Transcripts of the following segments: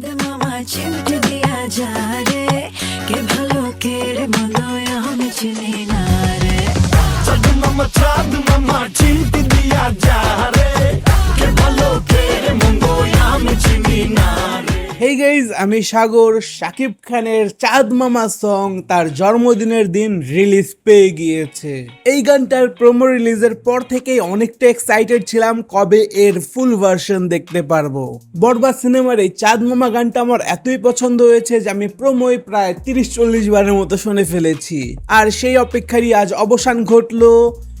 মামা চিমটে দিয়া যা রে কে ভালো কে রে চাঁদ মামা চাঁদ মামা হেই গাইজ আমি সাগর, শাকিব খানের চাঁদ মামা সং তার জন্মদিনের দিন রিলিজ পেয়ে গিয়েছে। এই গানটার প্রোমো রিলিজের পর থেকেই অনেকটা এক্সাইটেড ছিলাম কবে এর ফুল ভার্সন দেখতে পারব। বরবাদ সিনেমার এই চাঁদ মামা গানটা আমার এতই পছন্দ হয়েছে যে আমি প্রোমোয় প্রায় তিরিশ চল্লিশ বারের মতো শুনে ফেলেছি। আর সেই অপেক্ষারই আজ অবসান ঘটলো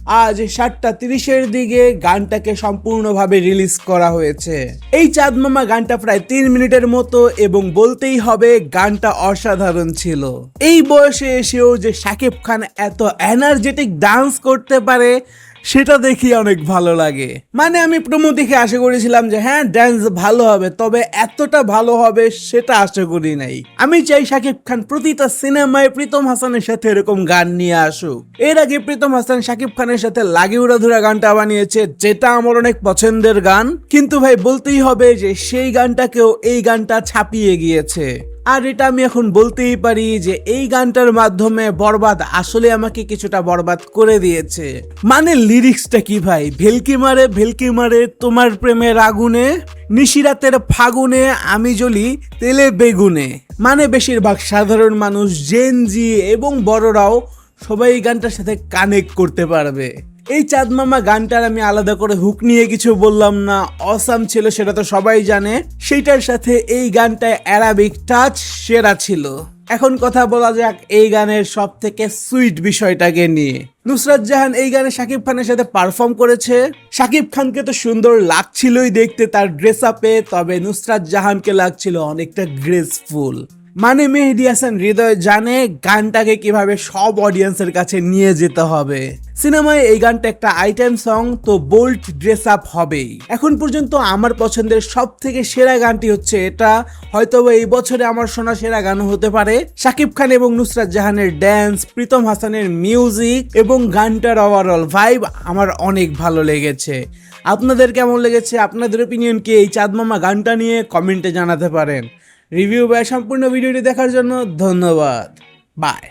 আজ সাতটা তিরিশের দিকে গানটাকে সম্পূর্ণভাবে রিলিজ করা হয়েছে। এই চাঁদ মামা গানটা প্রায় তিন মিনিটের মতো এবং বলতেই হবে গানটা অসাধারণ ছিল। এই বয়সে এসেও যে শাকিব খান এত এনার্জেটিক ডান্স করতে পারে সেটা দেখি অনেক ভালো লাগে। মানে আমি প্রমো দেখে আশা করেছিলাম যে হ্যাঁ ড্যান্স ভালো হবে, তবে এতটা ভালো হবে সেটা আশা করি নাই। আমি চাই শাকিব খান প্রতিটা সিনেমায় প্রীতম হাসানের সাথে এরকম গান নিয়ে আসুক। এর আগে প্রীতম হাসান শাকিব খানের সাথে লাগি উড়াধুরা গানটা বানিয়েছে, যেটা আমার অনেক পছন্দের গান। কিন্তু ভাই, বলতেই হবে যে, সেই গানটাকেও এই গানটা ছাপিয়ে গিয়েছে। আর এটা আমি এখন বলতেই পারি যে এই গানটার মাধ্যমে বরবাদ আসলে আমাকে কিছুটা বরবাদ করে দিয়েছে। মানে লিরিক্সটা কি ভাই? ভেলকি মারে ভেলকি মারে, তোমার প্রেমের আগুনে নিশিরাতের ফাগুনে, আমি জ্বলি তেলে বেগুনে। মানে বেশিরভাগ সাধারণ মানুষ জেনজি এবং বড়রাও সবাই এই গানটার সাথে কানেক্ট করতে পারবে। এই চাঁদ মামা গানটার আমি আলাদা করে হুক নিয়ে কিছু বললাম না। অসাম ছিল, সেটা তো সবাই জানে। সেইটার সাথে এই গানটায় অ্যারাবিক টাচ সেরা ছিল। এখন কথা বলা যাক এই গানের সব থেকে সুইট বিষয়টাকে নিয়ে। নুসরাত জাহান এই গানে শাকিব খানের সাথে পারফর্ম করেছে। শাকিব খানকে তো সুন্দর লাগছিলই দেখতে তার ড্রেস আপে তবে নুসরাত জাহানকে লাগছিল অনেকটা গ্রেসফুল মানে মেহেদি হাসান হৃদয় জানে গানটাকে কীভাবে সব অডিয়েন্সের কাছে নিয়ে যেতে হবে। সিনেমায় এই গানটা একটা আইটেম সং তো বোল্ড ড্রেস আপ হবেই। এখন পর্যন্ত আমার পছন্দের সব থেকে সেরা গানটি হচ্ছে এটা। হয়তো এই বছরে আমার শোনা সেরা গানও হতে পারে। শাকিব খান এবং নুসরাত জাহানের ড্যান্স প্রীতম হাসানের মিউজিক এবং গানটার ওভারঅল ভাইব আমার অনেক ভালো লেগেছে। আপনাদের কেমন লেগেছে? আপনাদের ওপিনিয়ন কি? এই চাঁদ মামা গানটা নিয়ে কমেন্টে জানাতে পারেন। রিভিউ বা সম্পূর্ণ ভিডিওটি দেখার জন্য ধন্যবাদ। বাই।